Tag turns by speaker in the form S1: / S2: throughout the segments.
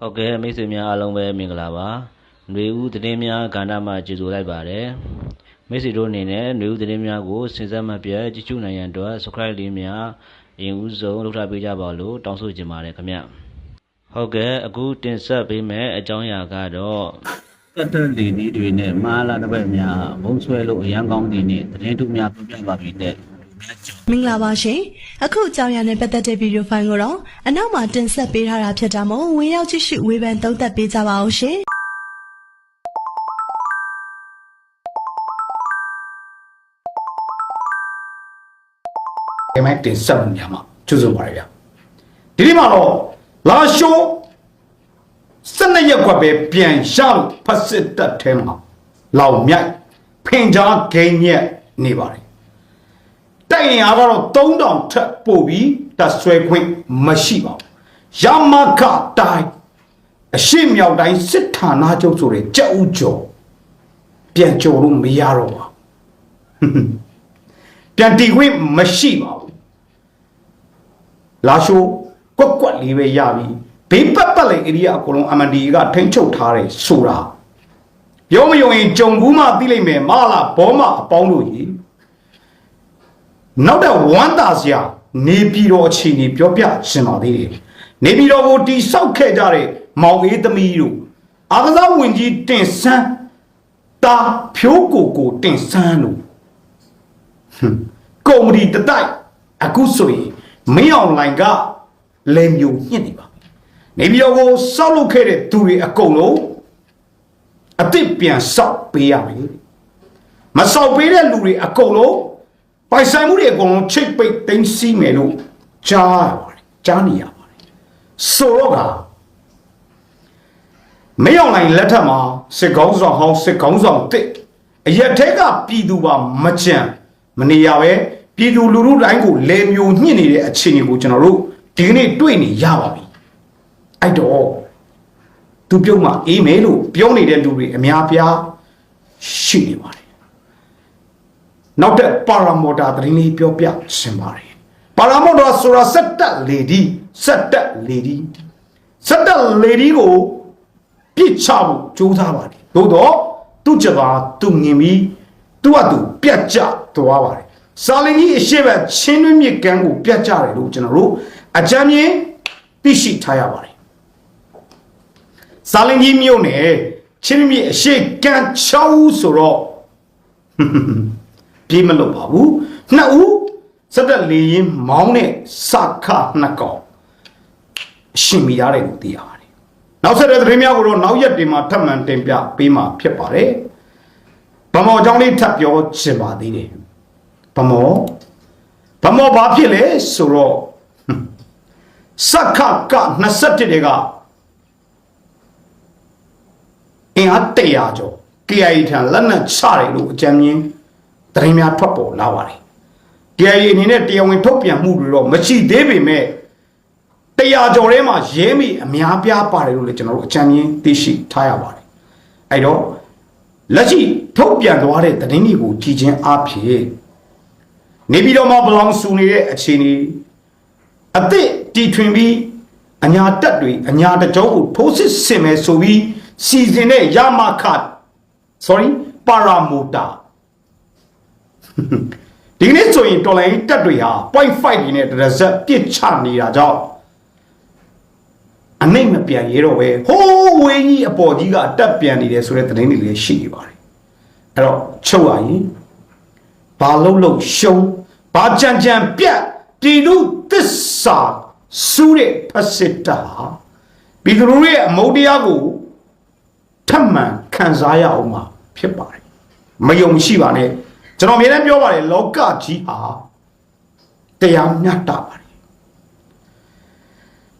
S1: ဟုတ်ကဲ့မိတ်ဆွေများအားလုံးပဲမင်္ဂလာပါຫນွေဦးသတင်းများကဏ္ဍမှာကြိုဆိုလိုက်ပါတယ်မိတ်ဆွေတို့အနေနဲ့ຫນွေဦးသတင်းများကိုစဉ်ဆက်မပြတ်ကြည့်ရှုနိုင်ရန်အတွက် subscribe လေးများအရင်ဦးဆုံးလုပ်ထားပေးကြပါလို့တောင်းဆိုချင်ပါတယ်ခင်ဗျဟုတ်ကဲ့အခုတင်ဆက်ပေးမယ့်အကြောင်းအရာကတော့
S2: ကတ်တက်လီနီးတွေနဲ့မာလာတစ်ပတ်များဘုံဆွဲလို့အရန်ကောင်းတွေနဲ့သတင်းထုများပြပြပါပြီတဲ့
S3: မင်္ဂလာပါရှင်အခုအကြောင်းအရာနဲ့ပတ်သက်တဲ့ဗီဒီယိုဖိုင်ကိုတော့အနောက်မှာတင်ဆက်ပေးထားတာဖြစ်တာမို့ဝင်ရောက်ကြည့်ရှုဝေဖန်သုံးသပ်ပေးကြပါအောင်ရှင်
S4: ဒီမိုက်တင်ဆက်မှုများမှာကျူးစုံပါရဗျဒီနေ့မှာတော့လာရှိုးစနစ်ရက်ကွက်ပဲပြန်ရလို့ဖက်စစ်တပ်ထဲမှာလောင်မြိုက်ဖင်ကြားဂိမ်းညက်နေပါတယ် တိုက်ရင်အားကတော့3000ထက်ပို့ပြီးတပ်ဆွဲခွင့်မရှိပါဘူးရမကတိုင်းအရှိမြောက်တိုင်းစစ်ဌာနချုပ်ဆိုတဲ့ကြက်ဥကျော်ပြန်ကျော်လို့မရတော့ပါဘူးပြန်တီခွင့်မရှိပါဘူးလာရှိုးကွက်ကွက်လေးပဲရပြီဘေးပတ်ပတ်လိုက်ဧရိယာအကုန်လုံး MND ကထိန်းချုပ်ထားတယ်ဆိုတာပြောမယုံရင်ကြုံဘူးမှသိလိမ့်မယ်မလာဘောမအပေါင်းတို့ကြီး နောက်တော့ဝမ်းသာစရာနေပြည်တော်အခြေအနေပြောပြရှင်ပါသေးတယ်နေပြည်တော်ကိုတိဆောက်ခဲ့ကြတဲ့မောင်အေးသမီးတို့အာကစားဝင်ကြီးတင်ဆန်းတာဖြိုးကိုကိုတင်ဆန်းတို့ကော်မတီတတိုက်အခုဆိုရင်မင်းအောင်လိုင်ကလဲမျိုးညှစ်နေပါပြီနေပြည်တော်ကိုစောက်လုပ်ခဲ့တဲ့သူတွေအကုန်လုံးအစ်စ်ပြန်စောက်ပေးရမယ်မစောက်ပေးတဲ့လူတွေအကုန်လုံး ပိုင်ဆိုင်မှုတွေအကုန်လုံးချိတ်ပိတ်သိမ်းစီးမယ်လို့ကြားရပါတယ်ကြားနေရပါတယ်ဆိုတော့ကမင်းအောင်လိုင်လက်ထက်မှာစစ်ကောင်းဆောင်ဟောင်းစစ်ကောင်းဆောင်တစ်အရက်ထဲကပြည်သူပါမကြံမနေရပဲပြည်သူလူထုတိုင်းကိုလေမျိုးညှစ်နေတဲ့အခြေအနေကိုကျွန်တော်တို့ဒီကနေ့တွေ့နေရပါပြီအဲ့တော့သူပြုတ်မှအေးမယ်လို့ပြောနေတဲ့လူတွေအများပြားရှိနေပါတယ် နောက်တဲ့ပါရာမော်တာသတင်းလေးပြောပြရှင်းပါတယ်ပါရာမော်တာဆိုတာစက်တက်လေဒီစက်တက်လေဒီစက်တက်လေဒီကိုပြစ်ချဖို့ကြိုးစားပါတယ်သို့တော့သူ့ချက်ပါသူငင်ပြီးသူ့အတူပြတ်ကျသွားပါတယ်စာလင်ကြီးအရှိဘချင်းတွင်းမြစ်ကမ်းကိုပြတ်ကျတယ်လို့ကျွန်တော်တို့အကြမ်းမြင်သိရှိထားရပါတယ်စာလင်ကြီးမြို့နယ်ချင်းတွင်းမြစ်အရှိကမ်း6ဦးဆိုတော့ ပြေးမလို့ပါဘူးနှစ်ဦးစက်တက်လေရင်မောင်းတဲ့စခနှစ်ကောင်ရှင်မိရတယ်လို့သိရပါတယ်နောက်ဆက်တဲ့သတင်းများကိုတော့နောက်ရက်တွေမှာထပ်မံတင်ပြပေးမှာဖြစ်ပါတယ်။ဗမော်အကြောင်းလေးထပ်ပြောချင်ပါသေးတယ်။ဗမော်ဗမော်ဘာဖြစ်လဲဆိုတော့ဟွန်းစက္ခက21တဲ့ကအင်အား100ကျော် KIA ထံလက်နက်ချတယ်လို့အကြံဉာဏ် သတင်းများထွက်ပေါ်လာပါတယ်။ KIA အနေနဲ့တရားဝင်ထုတ်ပြန်မှုတွေတော့မရှိသေးပေမဲ့တရားကျော်ထဲမှာရဲမိအများပြားပါတယ်လို့လည်းကျွန်တော်တို့အကြံဉာဏ်သိရှိထားရပါတယ်အဲ့တော့လက်ရှိထုတ်ပြန်သွားတဲ့သတင်းတွေကိုကြည်ချင်းအားဖြင့်နေပြည်တော်မှာဘလောင်ဆူနေတဲ့အခြေအနေအသစ်တီထွင်ပြီးအညာတက်တွေအညာတကြောကိုထိုးစစ်ဆင်မယ်ဆိုပြီးစီစဉ်တဲ့ရမခ sorry ပါရာမိုတာ ဒီနေ့ဆိုရင်တော်လိုင်းတက်တွေဟာ point 5ဒီနဲ့တရဇက်ပြစ်ချနေတာကြောင့်အနိုင်မပြန်ရတော့ပဲဟိုးဝေးကြီးအပေါ်ကြီးကအတက်ပြန်နေတယ်ဆိုတဲ့သတင်းတွေလည်းရှိနေပါတယ်အဲ့တော့ချုပ်ရရင်ဘာလုံးလုံးရှုံးဘာကြံကြံပြတ်ပြည်သူသစ္စာစူးတဲ့ဖက်စစ်တာဟာပြည်သူတို့ရဲ့အမုန်းတရားကိုထပ်မံခံစားရအောင်မှာဖြစ်ပါတယ်မယုံမရှိပါနဲ့ ကျွန်တော်အမြဲတမ်းပြောပါတယ်လောကကြီးဟာတရားမျှတပါတယ်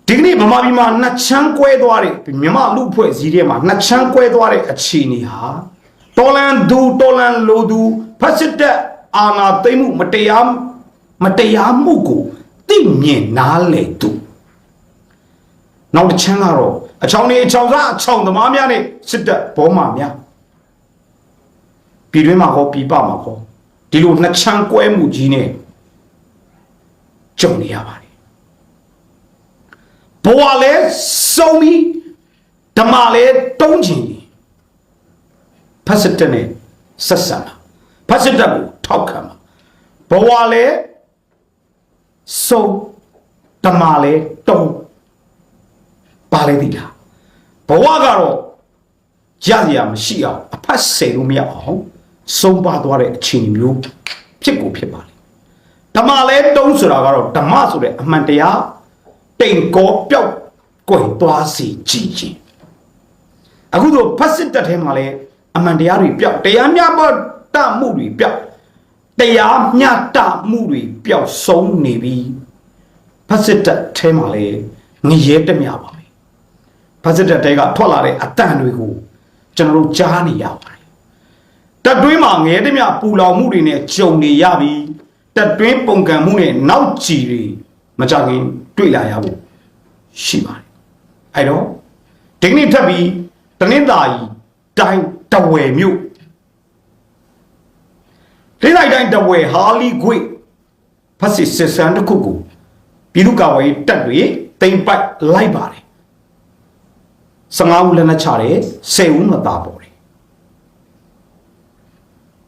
S4: ဒီကနေ့ဗမာပြည်မှာနှစ်ချမ်းကွဲသွားတဲ့မြန်မာလူဖွဲ့စည်းထဲမှာနှစ်ချမ်းကွဲသွားတဲ့အခြေအနေဟာတော်လန်ဒူတော်လန်လိုဒူဖက်စစ်တပ်အာဏာသိမ်းမှုမတရားမတရားမှုကိုသိမြင်နားလေသူနောက်တစ်ချမ်းကတော့အချောင်းနေအချောင်းစားအချောင်းသမားများနဲ့စစ်တပ်ဘောမာများ ပြည်တွင်းမှာဟောပြည်ပမှာဟောဒီလိုနှစ်ချမ်းကွဲမှုကြီးနဲ့ကြုံနေရပါတယ်ဘဝလဲစုံပြီးဓမ္မလည်းတုံးချင်ရင်ဖက်စစ်တက်နဲ့ဆက်ဆံပါဖက်စစ်တက်ကိုထောက်ခံပါဘဝလည်းစုံဓမ္မလည်းတုံးပါလေဒီလားဘဝကတော့ရရရမရှိအောင်အဖက်ဆယ်လို့မရအောင် ဆုံးပါသွားတဲ့အခြေအနေမျိုးဖြစ်ကိုဖြစ်ပါလေဓမ္မလဲတုံးဆိုတာကတော့ဓမ္မဆိုတဲ့အမှန်တရားတိမ်ကောပြောက်ကွယ်သွားစီကြည်ခြင်းအခုတော့ဖက်စစ်တက်ထဲမှာလဲအမှန်တရားတွေပြောက်တရားမျှတမှုတွေပြောက်တရားမျှတမှုတွေပြောက်ဆုံးနေပြီဖက်စစ်တက်ထဲမှာလဲငရဲတက်မြပါပဲဖက်စစ်တက်တဲကထွက်လာတဲ့အတန်တွေကိုကျွန်တော်တို့ကြားနေရပါတယ် တက်တွင်းမှာငရဲတက်မြပူလောင်မှုတွေနဲ့ကြုံနေရပြီတက်တွင်းပုံကံမှုနဲ့နောက်ကြည်တွေမကြခင်တွေ့လာရဖို့ရှိပါတယ်အဲ့တော့ဒီကနေ့ထပ်ပြီးတနင်္သာရီတိုင်းတဝယ်မြို့ဒီလိုက်တိုင်းတဝယ်ဟာလီခွေဖက်စစ်စစ်ဆန်တစ်ခုကိုပြည်သူ့ကာကွယ်ရေးတပ်တွေတိမ်ပိုက်လိုက်ပါတယ်15ဦးလက်နက်ချတယ်10ဦးမသားပေါ်တယ်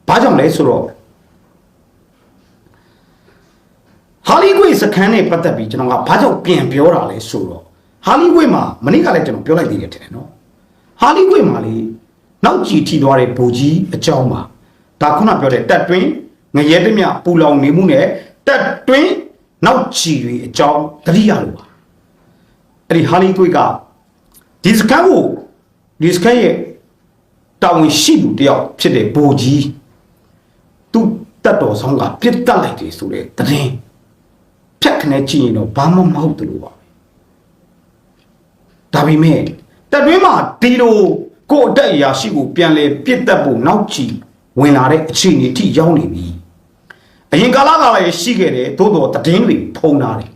S4: ဘာကြောင့်လဲဆိုတော့ဟာလီကွေစခန်းနဲ့ပတ်သက်ပြီးကျွန်တော်ကဘာကြောင့်ပြန်ပြောတာလဲဆိုတော့ဟာလီကွေမှာမနေ့ကလည်းကျွန်တော်ပြောလိုက်သေးတယ်ထင်တယ်နော်ဟာလီကွေမှာလေနောက်ကြည်ထီသွားတဲ့ဘူကြီးအကြောင်းပါဒါခုနပြောတဲ့တက်တွင်းငရဲတမြပူလောင်နေမှုနဲ့တက်တွင်းနောက်ကြည်တွေအကြောင်းတတိယလိုပါအဲ့ဒီဟာလီကွေကဒီစခန်းကိုဒီစခန်းရဲ့တာဝန်ရှိသူတယောက်ဖြစ်တဲ့ဘူကြီး သူတက်တော်ဆောင်ကပြစ်တက်လိုက်တယ်ဆိုတဲ့တရင်ဖြတ်ခနဲ့ကြည့်ရင်တော့ဘာမှမဟုတ်တယ်လို့ပါပဲဒါပေမဲ့တက်တွင်းမှာဒီလိုကိုယ့်အတက်အရာရှိကိုပြန်လဲပြစ်တက်ဖို့နောက်ကြည့်ဝင်လာတဲ့အခြေအနေထိရောက်နေပြီအရင်ကာလကလည်းရှိခဲ့တယ်သို့တော်တည်င်းတွေဖုံးလာတယ်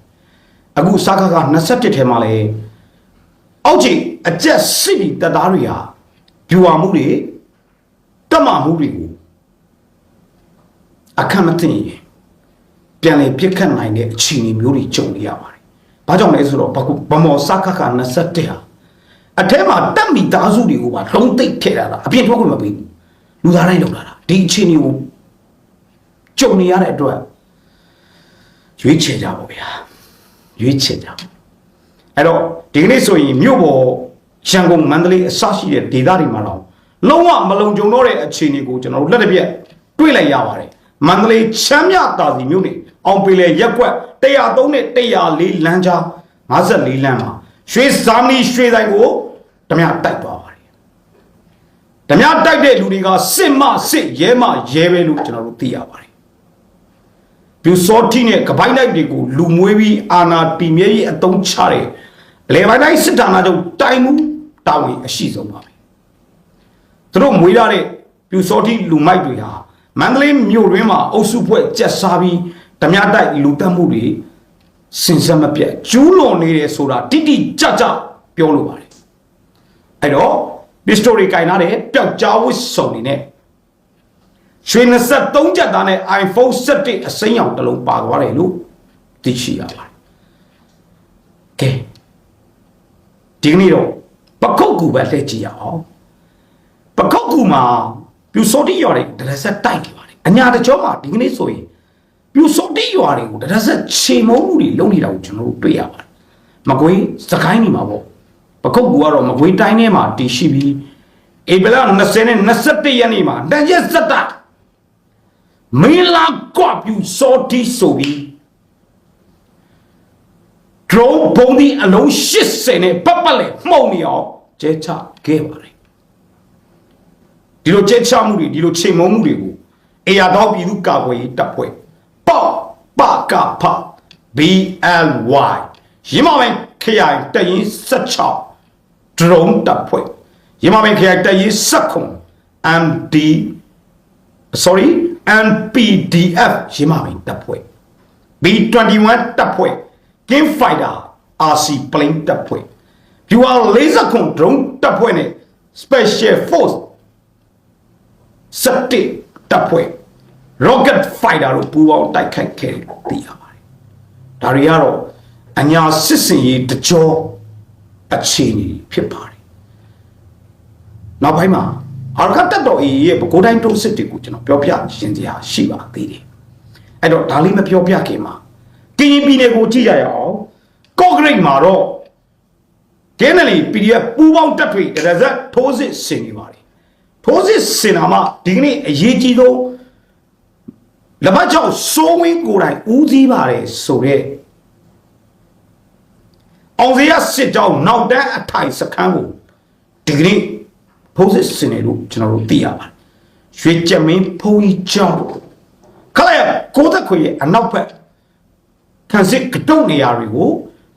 S4: အခုစကားက27ထဲမှာလဲအောက်ခြေအကျက်စစ်ပြီးတပ်သားတွေဟာဗျူဟာမှုတွေတက်မှမှုတွေကို အခက်မသိရင်ပြန်လေပြစ်ခတ်နိုင်တဲ့အခြေအနေမျိုးတွေကြုံနေရပါတယ်။ဘာကြောင့်လဲဆိုတော့ဘကုဗမောစခခ21ဟာအထဲမှာတက်မိသားစုတွေကိုပါလုံးသိပ်ထည့်ရတာအပြင်ထွက်ခွင့်မပေးဘူး။လူသားတိုင်းလောက်လာတာဒီအခြေအနေကိုကြုံနေရတဲ့အတွက်ရွေးချယ်ကြပါဗျာ။ရွေးချယ်ကြ။အဲ့တော့ဒီကနေ့ဆိုရင်မြို့ပေါ်ရန်ကုန်မန္တလေးအစရှိတဲ့ဒေသတွေမှာတော့လုံးဝမလုံခြုံတော့တဲ့အခြေအနေကိုကျွန်တော်တို့လက်တစ်ပြက်တွေ့လိုက်ရပါတယ်။ မန္တလေးချမ်းမြတာစီမြို့နေအောင်ပေလေရက်ကွက်103နဲ့104လမ်းကြား54လမ်းမှာရွှေဇာမနီရွှေဆိုင်ကိုဓမြတိုက်သွားပါတယ်။ဓမြတိုက်တဲ့လူတွေကစစ်မစစ်ရဲမရဲပဲလို့ကျွန်တော်တို့သိရပါတယ်။ပြူစောတိနဲ့ကပိုင်းလိုက်တွေကိုလူမွေးပြီးအာနာတီမြဲကြီးအတုံးချတယ်။လေပိုင်းတိုင်းစစ်ဌာနချုပ်တိုင်မှုတာဝန်အရှိဆုံးပါပဲ။သူတို့မွေးရတဲ့ပြူစောတိလူမိုက်တွေဟာ မန္တလေးမြို့တွင်းမှာအုပ်စုဖွဲ့ကြက်စားပြီးဓမြတိုက်လူတက်မှုတွေစင်စက်မပြတ်ကျူးလွန်နေတယ်ဆိုတာတိတိကျကျပြောလို့ပါတယ်အဲ့တော့ပစ္စတိုတွေကင်လာတဲ့ပျောက်ကြားဝစ်စုံနေနဲ့ရွှေ23ကျပ်သားနဲ့ iPhone 17အစိမ်းရောင်တစ်လုံးပါသွားတယ်လို့သိရှိရပါတယ်ကဲဒီကနေ့တော့ပခုတ်ကူပဲလှည့်ကြည့်ရအောင်ပခုတ်ကူမှာ ပြူစောတိရွာတွေတရဆက်တိုက်နေပါတယ်အညာတကြောမှာဒီကနေ့ဆိုရင်ပြူစောတိရွာတွေကိုတရဆက်ခြေမုံမှုတွေလုပ်နေတာကိုကျွန်တော်တို့တွေ့ရပါတယ်မကွေးစကိုင်းနေမှာပေါ့ပခုတ်ကူကတော့မကွေးတိုင်းထဲမှာတည်ရှိပြီးဧပြီလ20နဲ့21ရက်နေ့မှာတန်ရက်စက်တာမင်းလာကွပြူစောတိဆိုပြီး drone ဘုံဒီအလုံး80နဲ့ပတ်ပတ်လေမှုံနေအောင်ကျဲချခဲ့ပါတယ် ဒီလိုကျဲချမှုတွေဒီလိုချိန်မုံမှုတွေကိုအေယာတော့ပြည်သူကာကွယ်ရေးတပ်ဖွဲ့ပေါ့ပကဖ BLY ရင်းမမင်းခရိုင်တရင်16 drone တပ်ဖွဲ့ရင်းမမင်းခရိုင်တရင်19 MD sorry NPDF ရင်းမမင်းတပ်ဖွဲ့ B21 တပ်ဖွဲ့ King Fighter RC plane တပ်ဖွဲ့ Viewer laser con drone တပ်ဖွဲ့နဲ့ Special Force စက်တစ်တပ်ဖွဲ့ Rocket Fighter တို့ပူးပေါင်းတိုက်ခိုက်ခဲ့တယ်လို့သိရပါတယ်။ဒါတွေကတော့အညာစစ်စင်ရေးတကြောအခြေအနေဖြစ်ပါတယ်နောက်ပိုင်းမှာအာရကတက်တော်အေးရဲ့ဗကိုးတိုင်းတိုးစစ်တွေကိုကျွန်တော်ပြောပြရှင်းစရာရှိပါသေးတယ်အဲ့တော့ဒါလေးမပြောပြခင်မှာကရင်ပြည်နယ်ကိုကြည့်ရအောင်ကော့ဂရိတ်မှာတော့ကင်းနလီ PDF ပူပေါင်းတက်ထွေတရဇက်ထိုးစစ်ဆင်နေပါတယ် ထိုးစစ်ဆင်တာမှဒီကနေ့အရေးကြီးဆုံးလဘချောက်စိုးဝင်းကိုယ်တိုင်ဦးစီးပါတယ်ဆိုတော့အောင်စရစစ်ကြောင်းနောက်တန်းအထိုင်စခန်းကိုဒီကနေ့ဖိုးစစ်ဆင်နေလို့ကျွန်တော်တို့သိရပါတယ်ရွှေကြက်မင်းဖုံးကြီးကြောင်းခလိုက်ရကိုသက်ခွေရဲ့အနောက်ဘက်ခံစစ်ကတုတ်နေရာတွေကို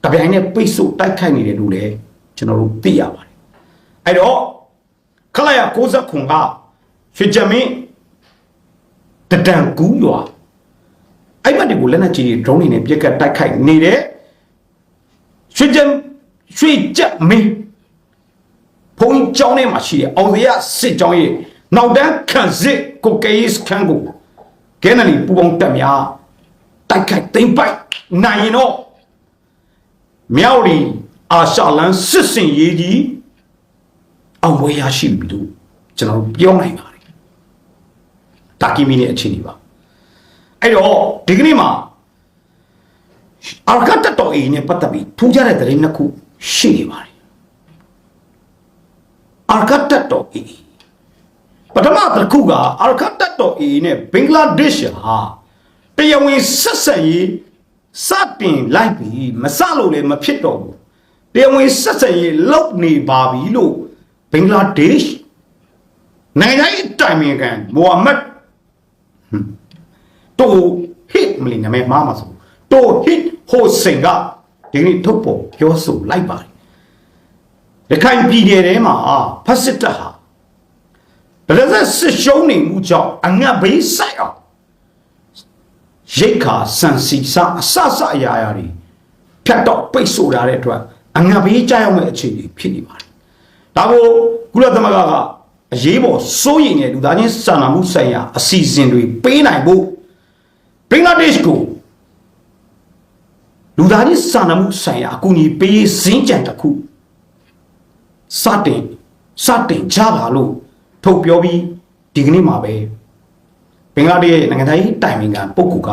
S4: တပြိုင်နက်ပိတ်ဆို့တိုက်ခိုက်နေတယ်လို့လည်းကျွန်တော်တို့သိရပါတယ်အဲ့တော့ ခလိုက်ရ69ကရွှေကြက်မင်းတတန်ကူးရွာအဲ့ဘက်တွေကိုလက်နက်ကြီးတွေ drone တွေနဲ့ပြက်ကတ်တိုက်ခိုက်နေတယ်ရွှေကြက်ရွှေကြက်မင်းဘုံကျောင်းထဲမှာရှိတဲ့အောင်စရစစ်ကျောင်းရဲ့နောက်တန်းခံစစ်ကိုကေးစခန်းကိုကဲနလီပူပေါင်းတက်များတိုက်ခိုက်သိမ့်ပိုက်နိုင်ရင်တော့မြောက်ရီအာရှလန်စစ်စင်ရေးကြီး အောင်ပွဲရရှိပြီလို့ကျွန်တော်တို့ပြောနိုင်ပါတယ်တာကီမီနဲ့အခြေအနေပါအဲ့တော့ဒီကနေ့မှာအာကတ်တော်အေးနဲ့ပတ်သက်ပြီးထူးခြားတဲ့သတင်းနှစ်ခုရှိနေပါတယ်အာကတ်တော်အေးပထမတစ်ခုကအာကတ်တော်အေးနဲ့ဘင်္ဂလားဒေ့ရှ်ဟာတရားဝင်ဆက်ဆံရေးစတင်လိုက်ပြီးမစလို့လည်းမဖြစ်တော့ဘူးတရားဝင်ဆက်ဆံရေးလုပ်နေပါပြီလို့ ဘင်္ဂလားဒေ့ရှ်နိုင်ငံရေးတိုင်ပင်ခံမိုဟာမက်တိုဟစ်မလီနာမည်မှားမှာဆိုတိုဟစ်ဟိုစင်ကဒီနေ့ထုတ်ပေါ်ပြောဆိုလိုက်ပါတယ်ရခိုင်ပြည်နယ်ထဲမှာဖက်စစ်တပ်ဟာဒါလည်းစစ်ရှုံးနေမှုကြောင့်အငတ်ဘေးဆိုင်အောင်ရိတ်ခါစံစီစာအဆဆအရာရာတွေဖြတ်တော့ပိတ်ဆို့ထားတဲ့အတွက်အငတ်ဘေးကြောက်ရမယ့်အခြေအနေဖြစ်နေပါတယ် ဒါကိုကုလသမဂ္ဂကအရေးပေါ်စိုးရိမ်တဲ့လူသားချင်းစာနာမှုဆိုင်ရာအစီအစဉ်တွေပေးနိုင်ဖို့ဘင်္ဂလားဒေ့ရှ်ကိုလူသားချင်းစာနာမှုဆိုင်ရာအကူအညီပေးရေးစင်းကြံတစ်ခုစတင်စတင်ကြပါလို့ထုတ်ပြောပြီးဒီကနေ့မှာပဲဘင်္ဂလားဒေ့ရှ်ရဲ့နိုင်ငံသားရေးတိုင်ပင်ခံပုဂ္ဂိုလ်က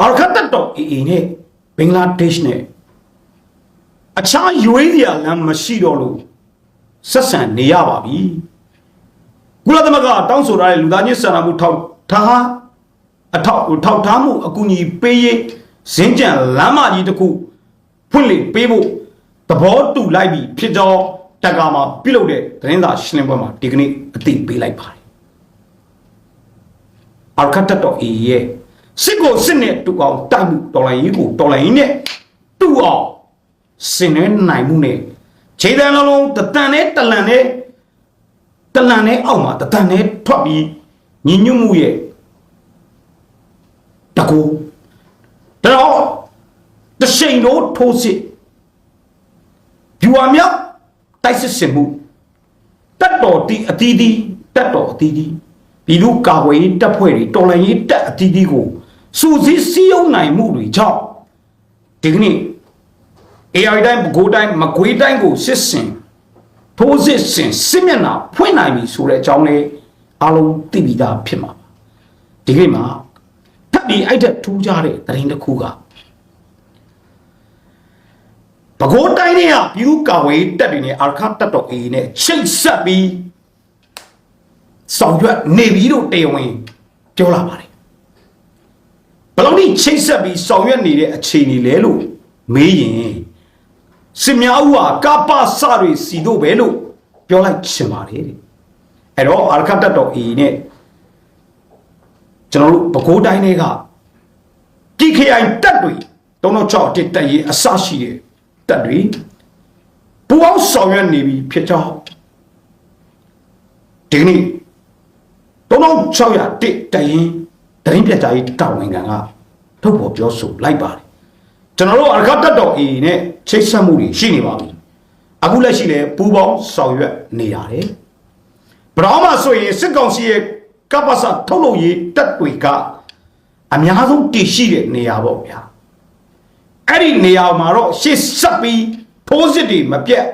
S4: အာခတ်တတော်အေအေနဲ့ဘင်္ဂလားဒေ့ရှ်နဲ့ အခြားရွေးစရာလမ်းမရှိတော့လို့ဆက်ဆံနေရပါပြီကုလသမဂ္ဂတောင်းဆိုထားတဲ့လူသားချင်းစာနာမှုထောက်ထားအထောက်ထောက်ထားမှုအကူအညီပေးရေးဇင်းကြံလမ်းမကြီးတစ်ခုဖွင့်လှစ်ပေးဖို့သဘောတူလိုက်ပြီဖြစ်တော့တက္ကမှာပြုလုပ်တဲ့သတင်းစာရှင်းလင်းပွဲမှာဒီကနေ့အသိပေးလိုက်ပါတယ်အာခတ်တတော်အေးရဲ့စစ်ကိုစစ်နဲ့တူအောင်တိုက်မှုတော်လိုင်းရေးကိုတော်လိုင်းရေးနဲ့တူအောင် စင်နေနိုင်မှုနဲ့ခြေတန်းလုံးလုံးတတန်နဲ့တလန်နဲ့တလန်နဲ့အောက်မှာတတန်နဲ့ထွက်ပြီးညီညွတ်မှုရဲ့တကူတော့တရှိန်တို့ထိုးစစ်ဗျူဟာမြောက်တိုက်စစ်ဆင်မှုတက်တော်တီအတီးတီးတက်တော်အတီးတီးပြည်သူကာကွယ်ရေးတပ်ဖွဲ့တွေတော်လှန်ရေးတပ်အတီးတီးကိုစူးစီးစည်းရုံးနိုင်မှုတွေကြောင့်ဒီကနေ့ AI တိုင်းဘကိုးတိုင်းမကွေးတိုင်းကိုစစ်စင်ထိုးစစ်စင်စစ်မျက်နှာဖွင့်နိုင်ပြီဆိုတဲ့အကြောင်းလေးအားလုံးသိပြီးသားဖြစ်မှာပါဒီကိမှာထပ်ပြီးအဲ့တဲ့ထူးခြားတဲ့သတင်းတစ်ခုကဘကိုးတိုင်းတွေကပြည်သူ့ကာဝေးတပ်တွေနဲ့အာခတ်တပ်တော်အေးနဲ့ချိတ်ဆက်ပြီးဆောင်ရွက်နေပြီလို့တရားဝင်ပြောလာပါတယ်ဘယ်လောက်ထိချိတ်ဆက်ပြီးဆောင်ရွက်နေတဲ့အခြေအနေလဲလို့မေးရင် စစ်များဦးဟာကပ္ပစတွေစီတို့ပဲလို့ပြောလိုက်ချင်ပါတယ်တဲ့အဲ့တော့အာခတ်တပ်တော်အေးနဲ့ကျွန်တော်တို့ပဲခူးတိုင်းတွေကပြည်ခရိုင်တပ်တွေ36တစ်တက်ရေးအစရှိတဲ့တပ်တွေပူအောင်ဆောင်ရွက်နေပြီဖြစ်ကြောင်းဒီကနေ့3600တစ်တက်ရင်တရင်ပြတ်ကြရေးတာဝန်ခံကထုတ်ဖော်ပြောဆိုလိုက်ပါတယ် ကျွန်တော်တို့အရကတ်တော်အေးနဲ့ချိတ်ဆက်မှုတွေရှိနေပါပြီအခုလက်ရှိလဲပူပေါင်းဆောင်ရွက်နေရတယ်ဘရောင်းမှာဆိုရင်စစ်ကောင်စီရဲ့ကပ္ပစထုတ်လုပ်ရေးတပ်တွေကအများဆုံးတည်ရှိတဲ့နေရာပေါ့ဗျာအဲ့ဒီနေရာမှာတော့ရှေ့ဆက်ပြီးထိုးစစ်တွေမပြတ်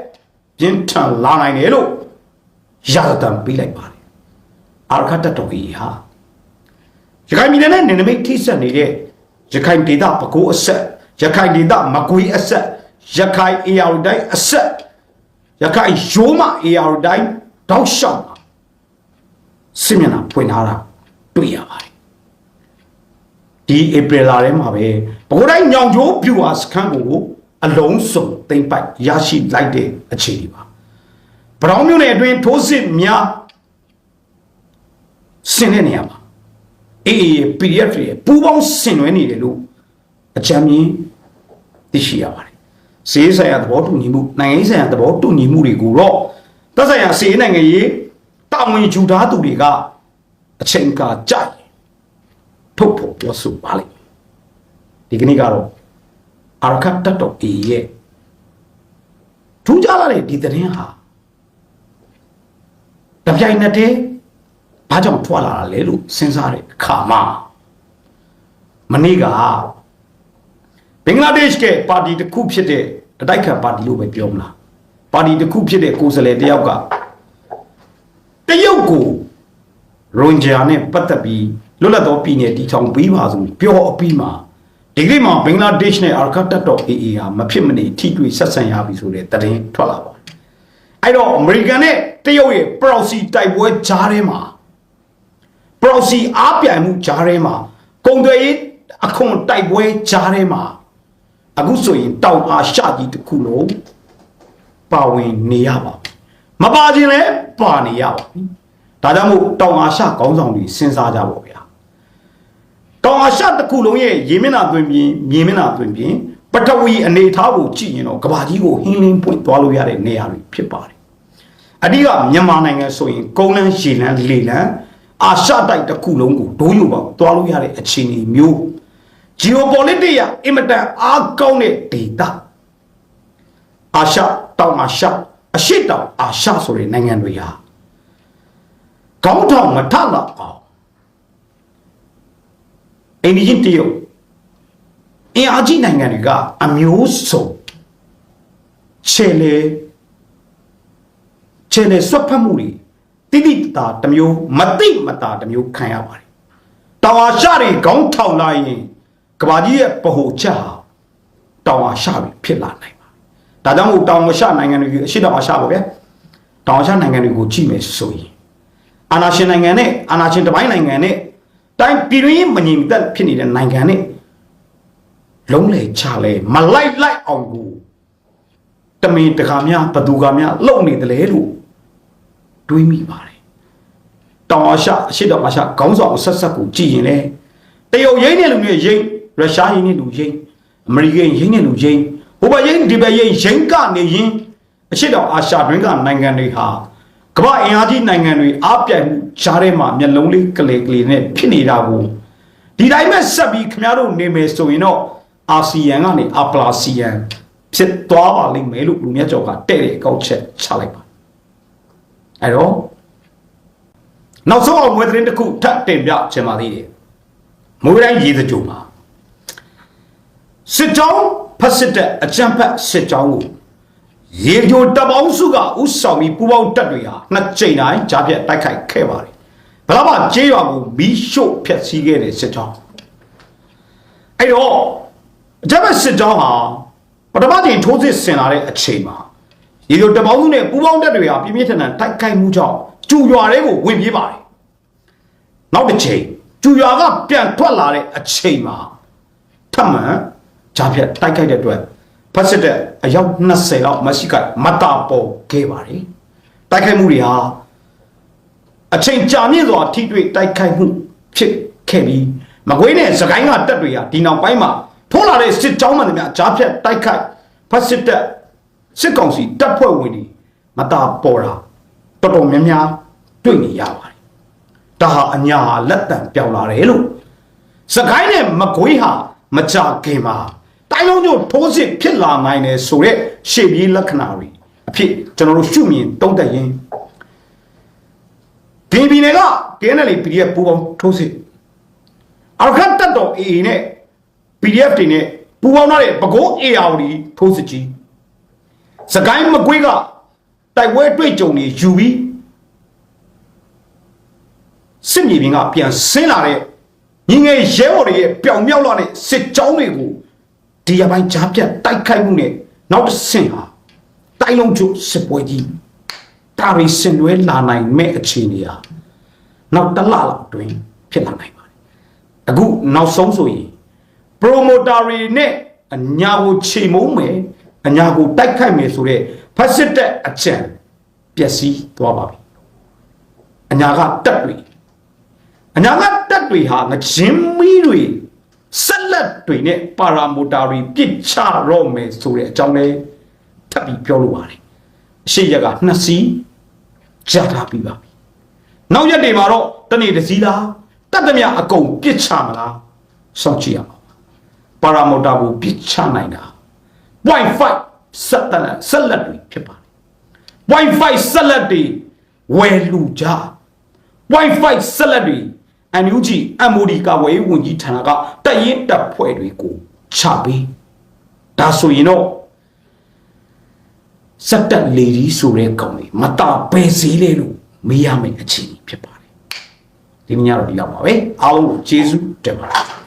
S4: ပြင်းထန်လာနိုင်တယ်လို့ရာဇတံပေးလိုက်ပါတယ်အာရခတ်တတော်ကြီးဟာရခိုင်ပြည်နယ်နဲ့နေနမိတ်ထိစပ်နေတဲ့ရခိုင်ဒေသပကိုးအဆက် ရခိုင်ဒေသမကွေးအဆက်ရခိုင်အေရတိုင်းအဆက်ရခိုင်ရိုးမအေရတိုင်းတောက်လျှောက်မှာစစ်မျက်နှာဖွင့်ထားတာတွေ့ရပါတယ်ဒီဧပြီလထဲမှာပဲပကိုးတိုင်းညောင်ကျိုးပြူဟာစခန်းကိုအလုံးစုံသိမ့်ပိုက်ရရှိလိုက်တဲ့အခြေအနေပါဗရောင်းမြို့နယ်အတွင်းထိုးစစ်များဆင်တဲ့နေရာမှာအေး PDF တွေပူးပေါင်းဆင်နွှဲနေတယ်လို့ အကြမ်းမြင်သိရှိရပါတယ်။စီးဆိုင်ရာသဘောတူညီမှုနိုင်ငံရေးဆိုင်ရာသဘောတူညီမှုတွေကိုတော့သက်ဆိုင်ရာစီးနိုင်ငံရေးတာဝန်ယူထားသူတွေကအချိန်ကာကြိုက်ထုတ်ဖို့ပြောဆိုပါလိမ့်မယ်။ဒီကနေ့ကတော့အာရခတ်တတ်တော်အေရဲ့ထူးခြားလာတဲ့ဒီသတင်းဟာတပြိုင်နက်တည်းဘာကြောင့်ထွက်လာတာလဲလို့စဉ်းစားတဲ့အခါမှာမနေ့က ဘင်္ဂလားဒေ့ရှ်ကပါတီတစ်ခုဖြစ်တဲ့တတိုက်ခံပါတီလို့ပဲပြောမလားပါတီတစ်ခုဖြစ်တဲ့ကိုယ်စားလှယ်တယောက်ကတရုတ်ကိုရွန်ဂျာနဲ့ပတ်သက်ပြီးလွတ်လပ်သောပြည်နယ်တည်ထောင်ပေးပါဆိုပြီးပြောအပြီးမှာဒီကနေ့မှာဘင်္ဂလားဒေ့ရှ်နဲ့အာကာတတ်တော် AA ဟာမဖြစ်မနေထိတွေ့ဆက်ဆံရပြီဆိုတဲ့သတင်းထွက်လာပါတယ်အဲ့တော့အမေရိကန်နဲ့တရုတ်ရဲ့ proxy တိုက်ပွဲကြားထဲမှာ proxy အားပြိုင်မှုကြားထဲမှာကုန်သွယ်ရေးအခွန်တိုက်ပွဲကြားထဲမှာ အခုဆိုရင်တောင်အာရှကြီးတစ်ခုလုံးပါဝင်နေရပါဘူးမပါခြင်းလဲပါနေရပါဘူးဒါကြောင့်မို့တောင်အာရှခေါင်းဆောင်တွေစဉ်းစားကြပါဗျာတောင်အာရှတစ်ခုလုံးရဲ့ရေမျက်နှာသွင်းပြင်မြေမျက်နှာသွင်းပြင်ပထဝီအနေအထားကိုကြည့်ရင်တော့ကဘာကြီးကိုဟင်းလင်းပွင့်သွားလို့ရတဲ့နေရာတွေဖြစ်ပါတယ်အဓိကမြန်မာနိုင်ငံဆိုရင်ကုန်းလန်းရေလန်းလေလန်းအာရှတိုက်တစ်ခုလုံးကိုဒိုးယူပေါက်သွားလို့ရတဲ့အခြေအနေမျိုး geopolitics ရအင်မတန်အားကောင်းတဲ့ဒေသအာရှတောင်အာရှအရှေ့တောင်အာရှဆိုတဲ့နိုင်ငံတွေဟာကောင်းထောင်မထလောက်အောင်အိန္ဒိယတရုတ်အင်အားကြီးနိုင်ငံတွေကအမျိုးစုံခြေလေခြေလေဆွတ်ဖက်မှုတွေတိတိတတာတစ်မျိုးမတိမတာတစ်မျိုးခံရပါတယ်တောင်အာရှတွေခေါင်းထောင်လာရင် ကဘာကြီးရဲ့ပဟိုချက်ဟာတောင်အာရှတွေဖြစ်လာနိုင်ပါတယ်ဒါကြောင့်မို့တောင်အာရှနိုင်ငံတွေအရှေ့တောင်အာရှပါဗျာတောင်အာရှနိုင်ငံတွေကိုကြည့်မယ်ဆိုရင်အာနာရှင်နိုင်ငံနဲ့အာနာရှင်တပိုင်းနိုင်ငံနဲ့တိုင်းပြည်ရင်းမငြိမ်သက်ဖြစ်နေတဲ့နိုင်ငံနဲ့လုံးလေချလဲမလိုက်လိုက်အောင်ကိုတမင်တကာများဘသူကများလုံနေတယ်လေလို့တွေးမိပါတယ်တောင်အာရှအရှေ့တောင်အာရှခေါင်းဆောင်ဆက်ဆက်ကိုကြည့်ရင်လေတရုတ်ရင်းနဲ့လူတွေရင်း ရုရှားရင်းနဲ့လူရင်းအမေရိကန်ရင်းနဲ့လူရင်းဟိုဘရင်းဒီဘရင်းရင်းကနေရင်းအရှေ့တောင်အာရှတွင်းကနိုင်ငံတွေဟာကမ္ဘာအင်အားကြီးနိုင်ငံတွေအားပြိုင်မှုကြားထဲမှာမျက်လုံးလေးကလေးကလေးနဲ့ဖြစ်နေတာကိုဒီတိုင်းမဲ့ဆက်ပြီးခင်ဗျားတို့နေမယ်ဆိုရင်တော့အာဆီယံကနေအပလာဆီယံဖြစ်သွားပါလိမ့်မယ်လို့လူမြတ်ကျော်ကတဲ့တဲ့အကောက်ချက်ချလိုက်ပါအဲ့တော့နောက်ဆုံးအောင်မွေးသတင်းတစ်ခုထပ်တင်ပြချင်ပါသေးတယ်မိုးတိုင်းရေစကြိုမှာ စစ်ကြောင်းဖက်စစ်တဲ့အကြံဖက်စစ်ကြောင်းကိုရေကြိုတပ်ပေါင်းစုကဥဆောင်ပြီးပူပေါင်းတပ်တွေဟာနှစ်ကြိမ်တိုင်းကြားပြတ်တိုက်ခိုက်ခဲ့ပါတယ်ဘယ်တော့မှကြေးရွာကိုမီးရှို့ဖျက်ဆီးခဲ့တဲ့စစ်ကြောင်းအဲ့တော့အကြံဖက်စစ်ကြောင်းဟာပထမချိန်ထိုးစစ်ဆင်လာတဲ့အချိန်မှာရေကြိုတပ်ပေါင်းစုနဲ့ပူပေါင်းတပ်တွေဟာပြင်းပြင်းထန်ထန်တိုက်ခိုက်မှုကြောင့်ကျူရွာတွေကိုဝင်ပြေးပါတယ်နောက်တစ်ချိန်ကျူရွာကပြန်ထွက်လာတဲ့အချိန်မှာထပ်မံ ဂျားဖြတ်တိုက်ခိုက်တဲ့အတွက်ဖတ်စစ်တဲ့အယောက်20လောက်မရှိကမတာပေါ်ခဲ့ပါတယ်တိုက်ခိုက်မှုတွေဟာအချိန်ကြာမြင့်စွာထိတွေ့တိုက်ခိုက်မှုဖြစ်ခဲ့ပြီးမကွေးနဲ့စကိုင်းကတက်တွေဟာဒီနောက်ပိုင်းမှာထိုးလာတဲ့စစ်ကြောင်းမှန်တယ်များဂျားဖြတ်တိုက်ခိုက်ဖတ်စစ်တဲ့စစ်ကောင်စီတပ်ဖွဲ့ဝင်တွေမတာပေါ်တာတော်တော်များများတွေ့နေရပါတယ်ဒါဟာအညာဟာလက်တံပြောင်းလာတယ်လို့စကိုင်းနဲ့မကွေးဟာမကြခင်မှာ တိုင်းလုံးကျို့ထိုးစစ်ဖြစ်လာနိုင်တယ်ဆိုရက်ရှေ့ပြေးလက္ခဏာတွေအဖြစ်ကျွန်တော်တို့ရှုမြင်တုံးတက်ရင်ဒီပြည်နယ်က KNL PDF ပူပေါင်းထိုးစစ်အရခတ်တက်တော် AA နဲ့ PDF တွေနဲ့ပူပေါင်းထားတဲ့ပကိုး AR ထိုးစစ်ကြီးစကိုင်းမကွေးကတိုက်ပွဲတွေ့ကြုံတွေယူပြီးစစ်မြေပြင်ကပြန်ဆင်းလာတဲ့ညီငယ်ရဲဘော်တွေရဲ့ပျောင်မြောက်လာတဲ့စစ်ကြောင်းတွေကို ဒီရပိုင်းကြားပြတ်တိုက်ခိုက်မှုနဲ့နောက်တစ်ဆင့်ဟာတိုင်းလုံးကျစစ်ပွဲကြီးဒါရီဆင်နွဲလာနိုင်မဲ့အခြေအနေဟာနောက်တစ်လလောက်အတွင်းဖြစ်လာနိုင်ပါတယ်အခုနောက်ဆုံးဆိုရင် promoter တွေနဲ့အညာကိုချိန်မုံမယ်အညာကိုတိုက်ခိုက်မယ်ဆိုတော့ဖက်စစ်တဲ့အကြံပျက်စီးသွားပါပြီအညာကတက်တွေအညာကတက်တွေဟာငချင်းမီးတွေ ဆက်လက်တွေနဲ့ပါရာမိုတာတွေပြစ်ချတော့မယ်ဆိုတဲ့အကြောင်းလေးထပ်ပြီးပြောလို့ပါတယ်အရှိရကနှစ်စီးကြားထားပြီးပါပြီနောက်ရက်တွေမှာတော့တနေ့တစ်စီးလားတတ်သမျှအကုန်ပြစ်ချမလားစောင့်ကြည့်ရအောင်ပါရာမိုတာကိုပြစ်ချနိုင်တာ Wi-Fi ဆက်တလက်ဆက်လက်တွေဖြစ်ပါတယ် Wi-Fi ဆက်လက်တွေဝယ်လူကြ Wi-Fi ဆက်လက်တွေ NUG MOD ကဝယ်ရေးဝန်ကြီးဌာနကတက်ရင်တက်ဖွဲ့တွေကိုချပေးဒါဆိုရင်တော့စက်တက်လေဒီဆိုတဲ့ကောင်လေးမတာပဲစေးလေလို့မေးရမယ့်အခြေအနေဖြစ်ပါတယ်ဒီညတော့ဒီလောက်ပါပဲအားလုံးကိုကျေးဇူးတင်ပါတယ်